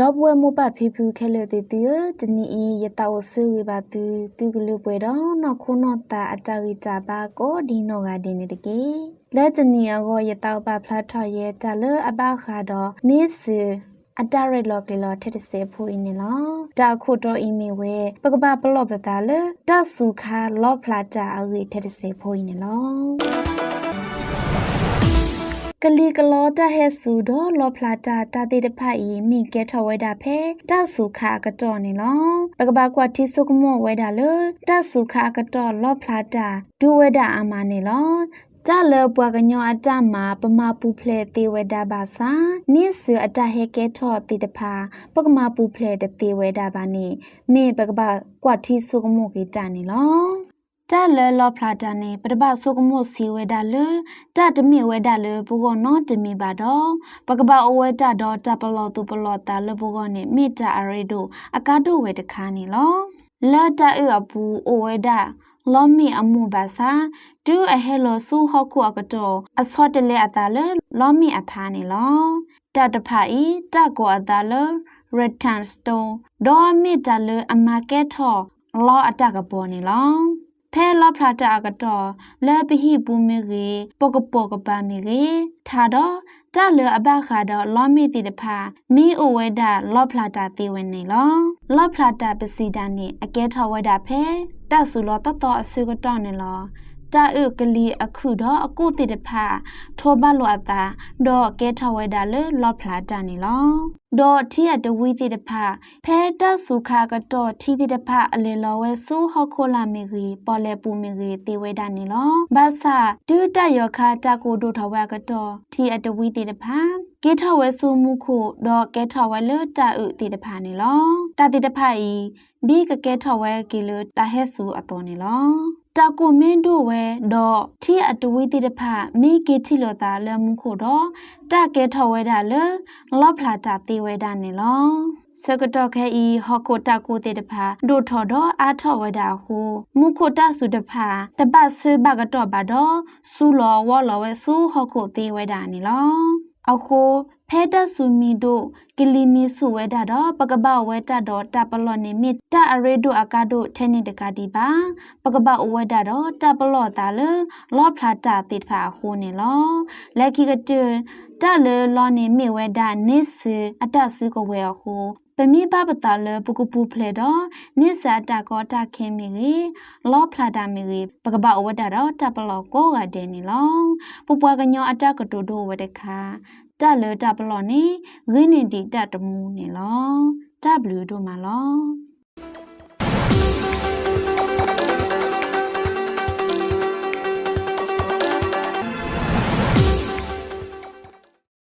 ဒေါ်ပွဲမပဖေဖူခဲလေတေတေတနီအရတာဝဆူရပါသူသူကလူပွဲတော့နော်ခုနော်တာအတာရီကြပါကိုဒီနော်ကဒီနေတကေလက်တနီအကိုရတာပါဖလာထော်ရဲတလအပခါတော့နေစအတာရက်လော့ကလောထက်စေဖို့င်းနေလောတာခုတော့အီမေဝဲပကပပလော့ပတာလတဆုခါလော့ဖလာတာအဝေထက်စေဖို့င်းနေလော ကလီကလောတဟဲဆူဒလောဖလာတာတာတိတဖတ်ဤမိကဲထဝဲတာဖဲတဆုခါကတော့နေလောပကပကွာတိဆုကမောဝဲတာလတဆုခါကတော့လောဖလာတာဒူဝဲတာအမနေလောကြလပွားကညောအတမှာပမပူဖလေတေဝဒဘာစာနိစအတဟေကဲထောတိတဖာပကမပူဖလေတတေဝဒဘာနိမေပကပကွာတိဆုကမောကေတနေလော တာလလောဖလာတာနေပတပဆုကမို့စီဝဲတာလတတမိဝဲတာလဘူကောနော်တမိပါတော့ပကပအဝဲတာတော့တပလောသူပလောတာလဘူကောနေမိတာအရေတို့အကားတို့ဝဲတခါနေလောလတာအအပူအဝဲတာလောမီအမှုပါစာဒူအဟဲလိုဆူဟခုအကတော့အစောတလေအတာလလောမီအဖာနေလောတတဖာဤတကောအတာလ return stone ဒေါ်မီတလအမကဲထောလောအတကပေါ်နေလော ဖဲလောဖလာတာကတော့လဲပဟိပူမေရေပကပကပါမေရေထာတော့တလအဘခါတော့လောမီတိတဖာမီအိုဝဲတာလောဖလာတာတေဝင်နေလောလောဖလာတာပစီတာနေအကဲထောဝဲတာဖဲတဆူလောတတော်အစုကတော့နေလော တာဥကလီအခုတော့အကုတိတဖာထောဘလောအတာတော့ကဲထဝဲတာလေလော့ဖလာတန်နီလောတော့ထီရတဝီတိတဖာဖဲတဆုခါကတော့ထီတိတဖာအလေလောဝဲဆူဟခိုလာမီဂီပေါ်လေပူမီဂီတေဝဲတာနီလောဘာသာဒူတယောခါတကိုဒိုထဝဲကတော့ထီအတဝီတိတဖာကဲထဝဲဆူမှုခုတော့ကဲထဝဲလေတဥတိတဖာနီလောတတိတဖာဤဒီကကဲထဝဲကီလတဟဲဆူအတော်နီလော တကုမင်းတို့ဝဲတော့ထီအတဝိတိတဖမိကေတီလောတာလမှုခိုတော့တကဲထော်ဝဲတာလလော့ဖလာတာတေဝဲတာနေလောစကတော့ခဲဤဟော့ကိုတကိုတေတဖာဒိုထော်တော့အာထော်ဝဲတာဟုမုခိုတဆုတဖာတပတ်ဆွေဘကတော့ပါတော့စူလောဝောလောဝဲစူဟော့ကိုတေဝဲတာနေလောအခု ဖဲတဆူမီတို့ကလီမီဆူဝဲတာတော့ပကပဝဲတာတော့တပလော့နေမီတအရေတို့အကာတို့ထဲနေတကတိပါပကပဝဲတာတော့တပလော့တာလေလော့ဖလာတာတိဖာခိုးနေလောလက်ခိကတူတလေလောနေမီဝဲတာနစ်စအတစကိုဝဲဟုပမိပပတာလပုကပူဖလေတော့နိစာတကောတခင်းမီကြီးလောဖလာတာမီကြီးပကပအဝတ်တာတော့တပလောကိုကတဲ့နီလောပပွားကညောအတကတူတို့ဝတဲ့ခါ တလတပလောနေရင်းနေတီတတမူနေလော W တို့မှာလော